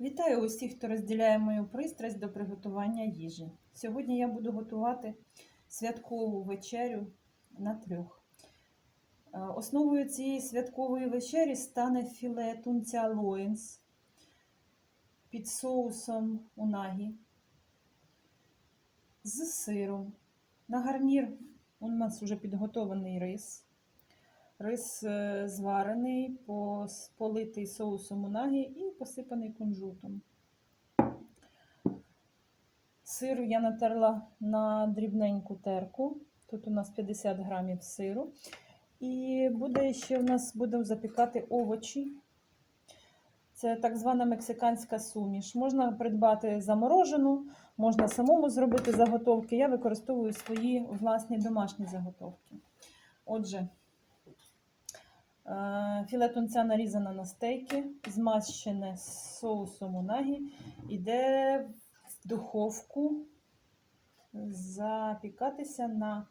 Вітаю усіх, хто розділяє мою пристрасть до приготування їжі. Сьогодні я буду готувати святкову вечерю на трьох. Е, Основою цієї святкової вечері стане філе тунця лоїнс під соусом унагі з сиром. На гарнір у нас вже підготований рис. Рис е, зварений, политий соусом унагі і посипаний кунжутом. Сир я натерла на дрібненьку терку. Тут у нас 50 грамів сиру. І буде ще у нас будемо запікати овочі. Це так звана мексиканська суміш. Можна придбати заморожену, можна самому зробити заготовки. Я використовую свої власні домашні заготовки. Отже, Філе тунця нарізане на стейки, змащене соусом унагі, іде в духовку запікатися на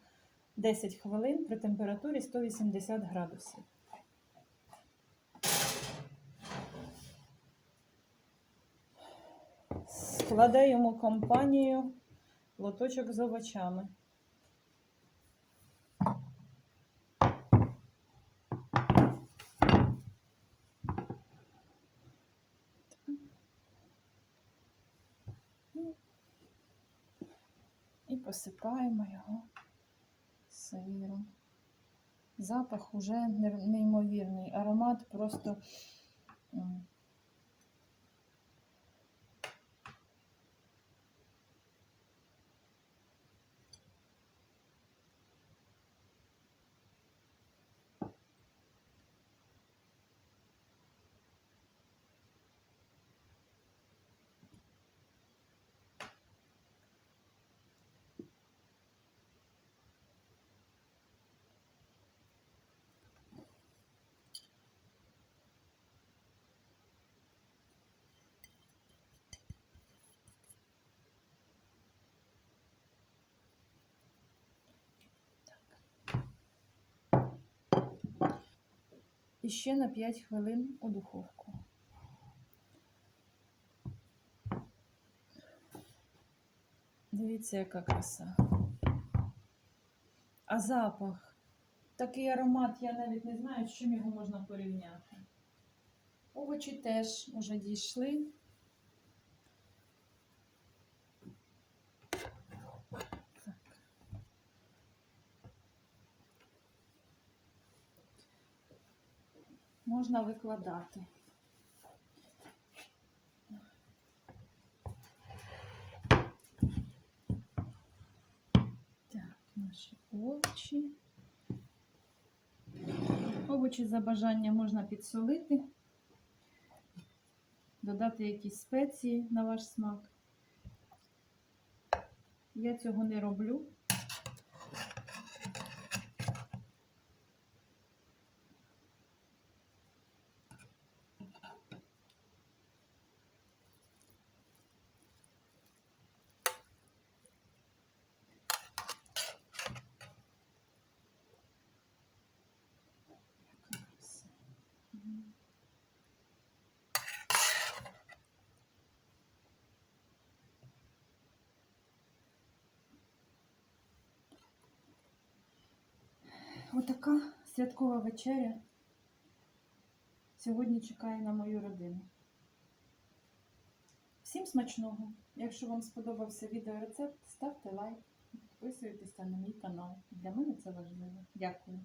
10 хвилин при температурі 180 градусів. Складаємо компанію лоточок з овочами. Посипаємо його сиром. Запах уже неймовірний. Аромат просто. І ще на 5 хвилин у духовку. Дивіться, яка краса. А запах. Такий аромат, я навіть не знаю, з чим його можна порівняти. Овочі теж вже дійшли. Можна викладати. Так, наші овочі. Овочі за бажанням можна підсолити, додати якісь спеції на ваш смак. Я цього не роблю. Отака святкова вечеря сьогодні чекає на мою родину. Всім смачного! Якщо вам сподобався відеорецепт, ставте лайк, підписуйтесь на мій канал. Для мене це важливо. Дякую.